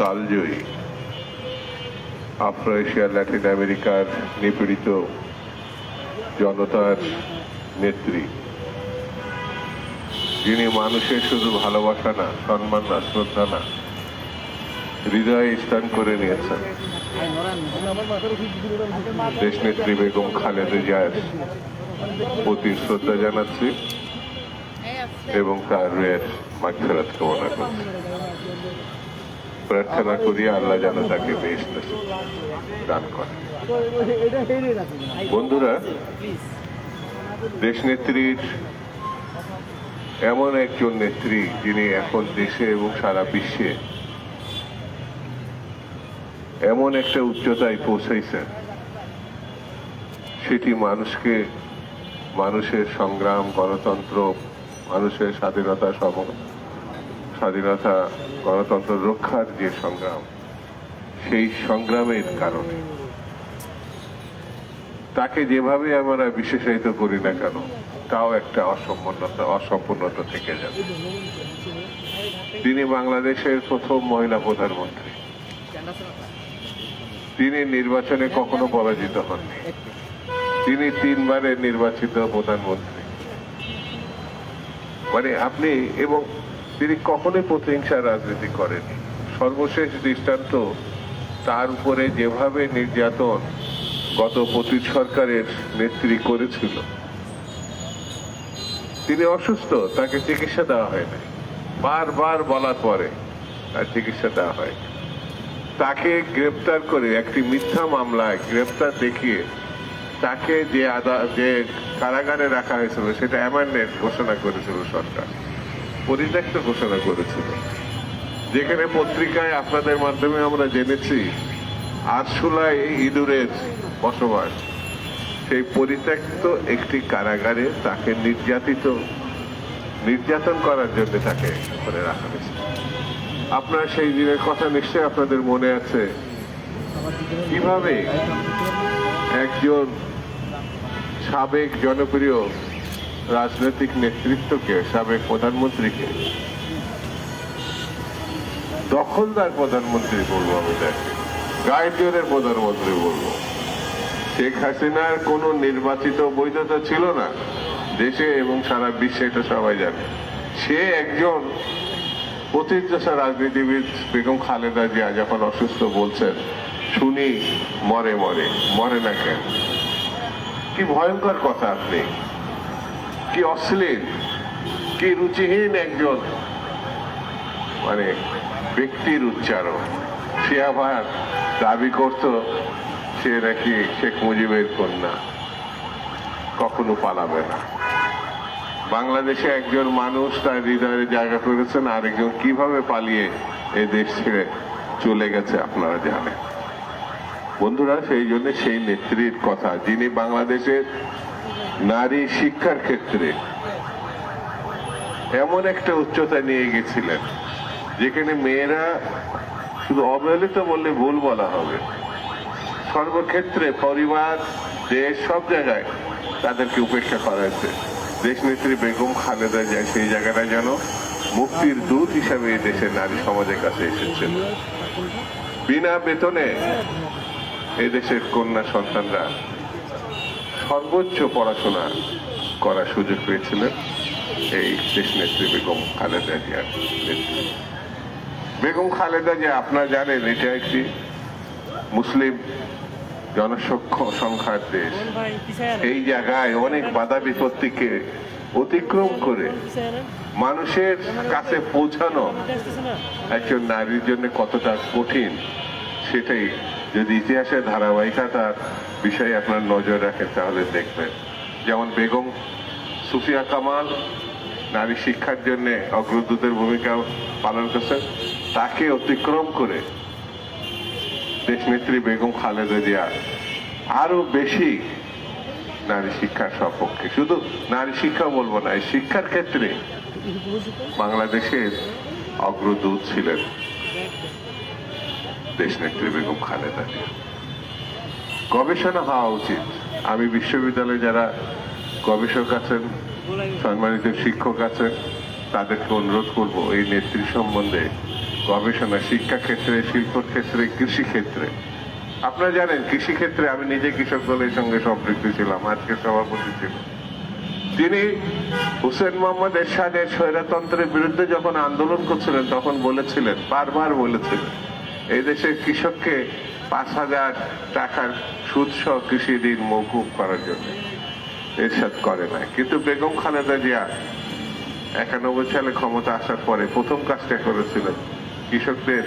কালজয়ী। Afro Asia Latin আমেরিকার নিপীড়িত জনতার নেত্রী। যিনি মানুষের শুধু ভালোবাসা না, সম্মান না, শ্রদ্ধা না, হৃদয়ে স্থান করে নিয়েছেন। দেশনেত্রী বেগম খালেদা জিয়ার প্রতি শ্রদ্ধা জানাচ্ছি এবং তার রুয়ের মাগফিরাত কামনা করছি প্রার্থনা করি আল্লাহ যেন তাকে বেশ দান করে বন্ধুরা দেশনেত্রীর এমন একজন নেত্রী যিনি এখন দেশে এবং সারা বিশ্বে এমন একটা উচ্চতায় পৌঁছাইছেন, সেটি মানুষকে মানুষের সংগ্রাম, গণতন্ত্র, মানুষের স্বাধীনতা সম স্বাধীনতা, গণতন্ত্র রক্ষার যে সংগ্রাম, সেই সংগ্রামের কারণে। তাকে যেভাবে আমরা বিশেষায়িত করি না কেন, তাও একটা অসম্পূর্ণতা অসম্পূর্ণতা থেকে যাবে। তিনি বাংলাদেশের প্রথম মহিলা প্রধানমন্ত্রী। তিনি নির্বাচনে কখনো পরাজিত হননি। তিনি তিনবারের নির্বাচিত প্রধানমন্ত্রী। মানে আপনি এবং তিনি কখনোই প্রতিহিংসার রাজনীতি করেনি সর্বশেষ দৃষ্টান্ত তার উপরে যেভাবে নির্যাতন গত পতিত সরকারের নেত্রী করেছিল। তিনি অসুস্থ, তাকে চিকিৎসা দেওয়া হয় নাই। বারবার বলার পরে তার চিকিৎসা দেওয়া হয় তাকে গ্রেপ্তার করে, একটি মিথ্যা মামলায় গ্রেপ্তার দেখিয়ে তাকে যে আদা যে কারাগারে রাখা হয়েছিল, সেটা অ্যামেন্ডেন্ট ঘোষণা করেছিল সরকার। পরিত্যক্ত ঘোষণা করেছিল। যেখানে পত্রিকায় আপনাদের মাধ্যমে আমরা জেনেছি, আরশুলায় ইঁদুরের বসবাস। সেই পরিত্যক্ত একটি কারাগারে তাকে নির্যাতিত, নির্যাতন করার জন্য তাকে করে রাখা হয়েছে। আপনার সেই দিনের কথা নিশ্চয়ই আপনাদের মনে আছে। কীভাবে একজন সাবেক জনপ্রিয় রাজনৈতিক নেতৃত্বকে সাবেক প্রধানমন্ত্রীকে। দখলদার প্রধানমন্ত্রী বলব আমি তাকে। গাইডিয়নের প্রধানমন্ত্রী বলব। শেখ হাসিনার কোনো নির্বাচিত বৈধতা ছিল না। দেশে এবং সারা বিশ্বে এটা সবাই জানে। সে একজন প্রতিষ্ঠা রাজনীতিবিদ বেগম খালেদা জিয়া যখন অসুস্থ বলছেন, শুনি, মরে মরে মরে না কেন? কি ভয়ঙ্কর কথা আপনি। কি অশ্লীল, কি রুচিহীন একজন মানে ব্যক্তির উচ্চারণ। সে আবার দাবি করত, সে নাকি শেখ মুজিবের কন্যা। কখনো পালাবে না। বাংলাদেশে একজন মানুষ তার হৃদয়ে জায়গা করেছেন, আরেকজন কীভাবে পালিয়ে এই দেশ ছেড়ে চলে গেছে আপনারা জানেন। বন্ধুরা, সেই জন্য সেই নেত্রীর কথা, যিনি বাংলাদেশের নারী শিক্ষার ক্ষেত্রে এমন একটা উচ্চতা নিয়ে গেছিলেন, যেখানে মেয়েরা শুধু অবহেলিত বললে ভুল বলা হবে। সর্বক্ষেত্রে পরিবার, দেশ, সব জায়গায় তাদেরকে উপেক্ষা করা হয়েছে। দেশনেত্রী বেগম খালেদা যায় সেই জায়গাটা যেন মুক্তির দূত হিসাবে দেশের নারী সমাজের কাছে এসেছেন। বিনা বেতনে এদেশের কন্যা সন্তানরা সর্বোচ্চ পড়াশোনা করার সুযোগ পেয়েছিলেন এই দেশনেত্রী বেগম খালেদা জিয়ার নেতৃত্বে। বেগম খালেদা জিয়া, আপনারা জানেন, এটা একটি মুসলিম জনসংখ্যা সংখ্যার দেশ। এই জায়গায় অনেক বাধা বিপত্তিকে অতিক্রম করে মানুষের কাছে পৌঁছানো একজন নারীর জন্য কতটা কঠিন, সেটাই যদি ইতিহাসের ধারাবাহিকতার বিষয়ে আপনার নজর রাখেন, তাহলে দেখবেন। যেমন বেগম সুফিয়া কামাল, নারী শিক্ষার জন্য অগ্রদূতের ভূমিকা পালন করছেন, তাকে অতিক্রম করে দেশনেত্রী বেগম খালেদা জিয়া আরও বেশি নারী শিক্ষার সপক্ষে। শুধু নারী শিক্ষা বলব না শিক্ষার ক্ষেত্রে বাংলাদেশের অগ্রদূত ছিলেন। দেশনেত্রী বেগম খালেদা গবেষণা হওয়া উচিত। আমি বিশ্ববিদ্যালয়ে যারা গবেষক আছেন, সম্মানিত শিক্ষক আছেন, তাদেরকে অনুরোধ করব, এই নেত্রী সম্বন্ধে গবেষণা শিক্ষা ক্ষেত্রে, শিল্প ক্ষেত্রে, কৃষি ক্ষেত্রে। আপনারা জানেন, কৃষি ক্ষেত্রে আমি নিজে কৃষক দলের সঙ্গে সম্পৃক্ত ছিলাম, আজকে সভাপতি ছিলাম। তিনি হুসেন মোহাম্মদ এরশাদের স্বৈরতন্ত্রের বিরুদ্ধে যখন আন্দোলন করছিলেন, তখন বলেছিলেন, বারবার বলেছিলেন এই দেশের কৃষককে পাঁচ হাজার টাকার সুদ সহ কৃষি ঋণ মৌকুব করার জন্য এরশাদ করে না কিন্তু বেগম খালেদা জিয়া একানব্বই সালে ক্ষমতা আসার পরে প্রথম কাজটা করেছিলেন কৃষকদের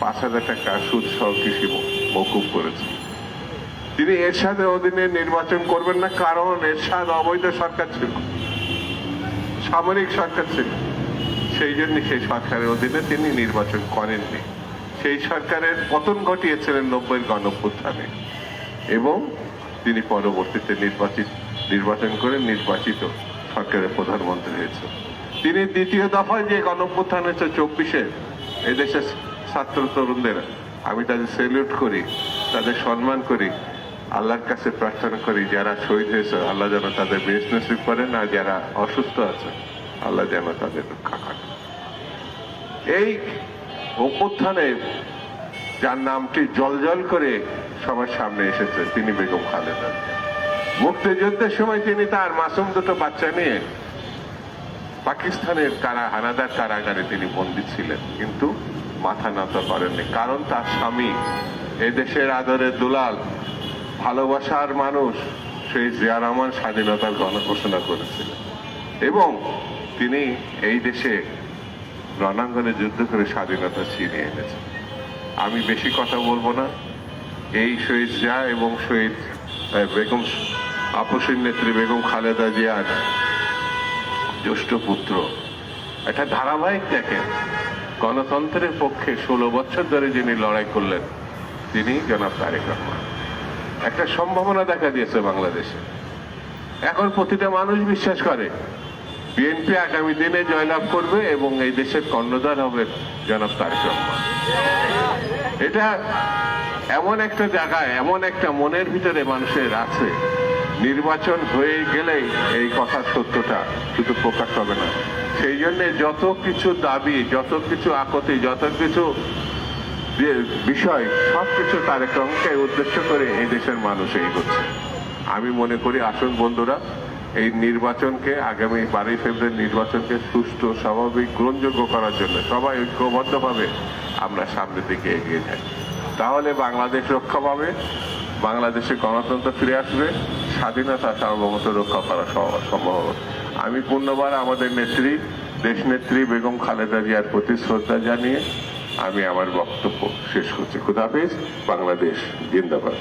পাঁচ হাজার টাকা সুদ সহ কৃষি মৌকুব করেছে। তিনি এরশাদের অধীনে নির্বাচন করবেন না, কারণ এরশাদ অবৈধ সরকার ছিল। সামরিক সরকার ছিল। সেই জন্য সেই সরকারের অধীনে তিনি নির্বাচন করেননি। সেই সরকারের পতন ঘটিয়েছিলেন নব্বই গণপুত্থানে এবং তিনি পরবর্তীতে নির্বাচিত, নির্বাচন করে নির্বাচিত সরকারের প্রধানমন্ত্রী হয়েছে তিনি দ্বিতীয় দফায় যে গণপুত্থান হয়েছে চব্বিশে, এদেশের ছাত্র তরুণদের, আমি তাদের সেলিউট করি, তাদের সম্মান করি, আল্লাহর কাছে প্রার্থনা করি, যারা শহীদ হয়েছে, আল্লাহ যেন তাদের বেশ নসিব করেন, আর যারা অসুস্থ আছে, আল্লাহ যেন তাদের রক্ষা করেন। এই অভ্যুত্থানে যার নামটি জলজল করে সবার সামনে এসেছে, তিনি বেগম খালেদা। মুক্তিযুদ্ধের সময় তিনি তার মাসুম দুটো বাচ্চা নিয়ে পাকিস্তানের কারা, হানাদার কারাগারে তিনি বন্দী ছিলেন, কিন্তু মাথা নত করেননি কারণ তার স্বামী এদেশের আদরের দুলাল, ভালোবাসার মানুষ, সেই জিয়া রহমান স্বাধীনতার গণঘোষণা করেছিলেন এবং তিনি এই দেশে রণাঙ্গনে যুদ্ধ করে স্বাধীনতা ছিনিয়ে এনেছেন আমি বেশি কথা বলব না। এই শহীদ জিয়া এবং শহীদ বেগম আপসীর নেত্রী বেগম খালেদা জিয়ার জ্যেষ্ঠ পুত্র। একটা ধারাবাহিক দেখেন, গণতন্ত্রের পক্ষে ষোলো বছর ধরে যিনি লড়াই করলেন, তিনি জনাব তারেক রহমান। একটা সম্ভাবনা দেখা দিয়েছে বাংলাদেশে। এখন প্রতিটা মানুষ বিশ্বাস করে বিএনপি আগামী দিনে জয়লাভ করবে এবং এই দেশের কর্ণধার হবে জনাব তারেক রহমান। এটা এমন একটা জায়গায়, এমন একটা মনের ভিতরে মানুষের আছে। নির্বাচন হয়ে গেলেই এই কথা সত্যটা শুধু প্রকাশ হবে না। সেই জন্য যত কিছু দাবি, যত কিছু আকতি যত কিছু যে বিষয়, সব সবকিছু তারেক রহমানকে উদ্দেশ্য করে এই দেশের মানুষ এগোচ্ছে। আমি মনে করি, আসুন বন্ধুরা এই নির্বাচনকে, আগামী বারোই ফেব্রুয়ারি নির্বাচনকে সুষ্ঠু, স্বাভাবিক, গ্রহণযোগ্য করার জন্য সবাই ঐক্যবদ্ধভাবে আমরা সামনের দিকে এগিয়ে যাই। তাহলে বাংলাদেশ রক্ষা পাবে, বাংলাদেশে গণতন্ত্র ফিরে আসবে, স্বাধীনতা সার্বভৌমত্ব রক্ষা করা সম্ভব হবে। আমি পূর্ণবার আমাদের নেত্রী দেশ নেত্রী বেগম খালেদা জিয়ার প্রতি শ্রদ্ধা জানিয়ে আমি আমার বক্তব্য শেষ করছি। খুদাফিজ বাংলাদেশ জিন্দাবাদ।